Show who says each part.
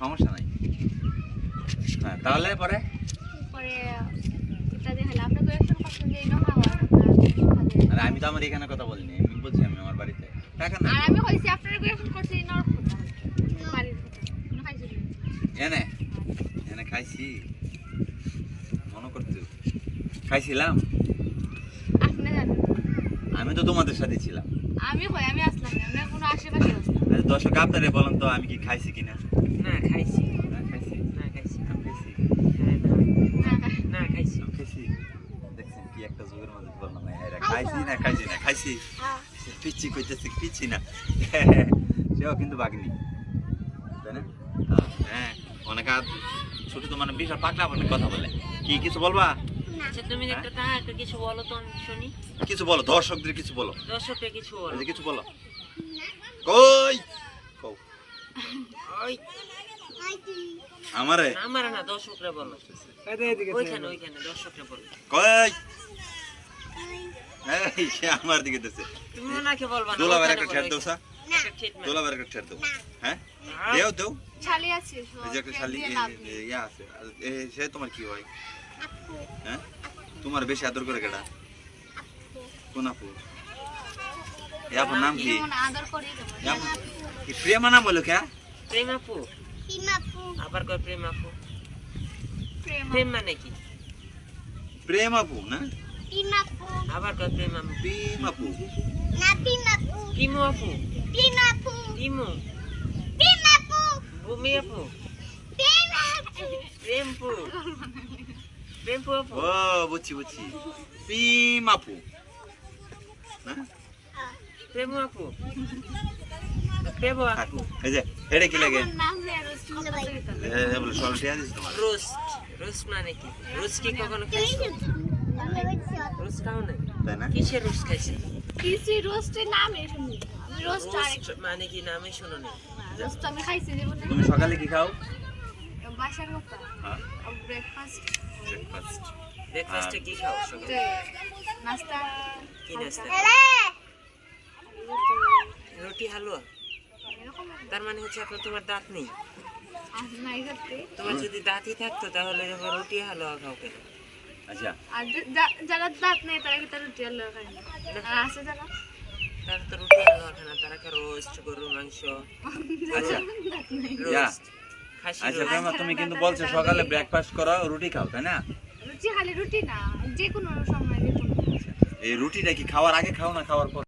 Speaker 1: সমস্যা নাই। হ্যাঁ তাহলে পরে? আরে আমি তো আমার এখানে কথা বলিনি আমি বলছি আমি আমার বাড়িতে। টাকা না
Speaker 2: আমি কইছি আপনারা কথা ইনো খাইছিলেন
Speaker 1: এনে এনে খাইছি। মনে করতে খাইছিলাম? আমি তো তোমাদের সাথে ছিলাম।
Speaker 2: আমি কই? আমি আসলাম না। আমরা কোনো আশেপাশে আসলাম
Speaker 1: আরে দর্শক আপনারে বলেন তো আমি কি খাইছি কিনা?
Speaker 3: না খাইছি।
Speaker 1: না খাইছি?
Speaker 3: না খাইছি।
Speaker 1: আমি খাইছি?
Speaker 3: হ্যাঁ, না,
Speaker 2: না
Speaker 3: না। খাইছি।
Speaker 1: আমি খাইছি? দেখছেন কি একটা যুগের বললাম এরা খাইছি? না খাইছি না খাইছি। পিচ্ছি কইতেছে পিচ্ছি না। সেও কিন্তু বাগনি তাই না? হ্যাঁ অনেক ছোট তো মানে বিশাল পাকলা কথা বলে। কি কিছু বলবা?
Speaker 3: আচ্ছা তুমি একটা তা একটা কিছু বলো তো আমি শুনি।
Speaker 1: কিছু বলো দর্শকদের কিছু বলো।
Speaker 3: দর্শককে কিছু বলো।
Speaker 1: এই যে কিছু বলো। কই? কও।
Speaker 3: ওই।
Speaker 1: আমারে?
Speaker 3: আমার না দর্শকরা বলো। ওইখানে ওইখানে দর্শকরা বলো।
Speaker 1: কই? এই সে আমার দিকে
Speaker 3: তুমি ওনাকে বলবা না
Speaker 1: দোলা একটা দাও সা
Speaker 3: একটা
Speaker 1: দাও। হ্যাঁ? দেও দেও।
Speaker 2: ছালি আছে
Speaker 1: এই যে একটা শালি
Speaker 2: দিয়ে লাভ নেই।
Speaker 1: ইয়া আছে। সে তোমার কি হয়? হ্যাঁ? তোমার বেশি আদর করে কেডা? কোন আপু? এ আপুর নাম কি?
Speaker 2: যেমন আদর করি তেমন
Speaker 1: এ আপু কি প্রিয়মা নাম বলো কে?
Speaker 3: প্রেম আপু। আবার কয় প্রেম আপু?
Speaker 2: প্রেম
Speaker 3: প্রেম মানে কি?
Speaker 1: প্রেম আপু না?
Speaker 3: আবার কয় প্রেম আপু?
Speaker 1: প্রেম আপু।
Speaker 3: কিমু আপু। কিমু ভূমি আপু? প্রেমপু প্রেমপু আপু।
Speaker 1: ও বুঝছি বুঝছি প্রেম আপু? না
Speaker 3: প্রেম আপু। প্রেম
Speaker 1: থাক।
Speaker 3: আপু
Speaker 1: এই যে এটা কি লাগে?
Speaker 2: আমার নাম যে রোজ কথা কইতাম
Speaker 1: এ এ বলে সল টিয়া দিছ তোমার?
Speaker 3: রোস্ট রোস্ট মানে কি? রোস্ট কি কখনো খাইছো? রোস্ট খাও নাই?
Speaker 1: তাই না?
Speaker 3: কিসের রোস্ট খাইছে?
Speaker 2: কিছু রোস্টের নামে শুনি রোস্ট
Speaker 3: মানে কি নামে শোনো না
Speaker 2: রোস্ট আমি খাইছি জীবনে
Speaker 1: তুমি সকালে কি খাও?
Speaker 2: বাসার
Speaker 1: হ্যাঁ।
Speaker 2: ব্রেকফাস্ট
Speaker 1: ব্রেকফাস্ট
Speaker 3: ব্রেকফাস্টে কি খাও সকালে
Speaker 2: নাস্তা
Speaker 3: কি নাস্তা রুটি হালুয়া তার মানে হচ্ছে এখন তোমার দাঁত নেই
Speaker 2: আর নাই করতে
Speaker 3: তোমার যদি দাঁতই থাকতো তাহলে রুটি হালুয়া খাও কেন
Speaker 1: আচ্ছা
Speaker 2: আর যারা দাঁত নেই তারা কি তার রুটি আল্লাহ খায় না আর আছে যারা
Speaker 3: তারা তো রুটি হালুয়া খায় না তারা রোস্ট গরুর মাংস
Speaker 1: আচ্ছা
Speaker 3: রোস্ট
Speaker 1: আচ্ছা প্রেমা তুমি কিন্তু বলছো সকালে ব্রেকফাস্ট করো রুটি খাও তাই না?
Speaker 2: রুটি খালি রুটি না যে কোনো সময়
Speaker 1: এই রুটিটা কি খাওয়ার আগে খাও না খাওয়ার পর?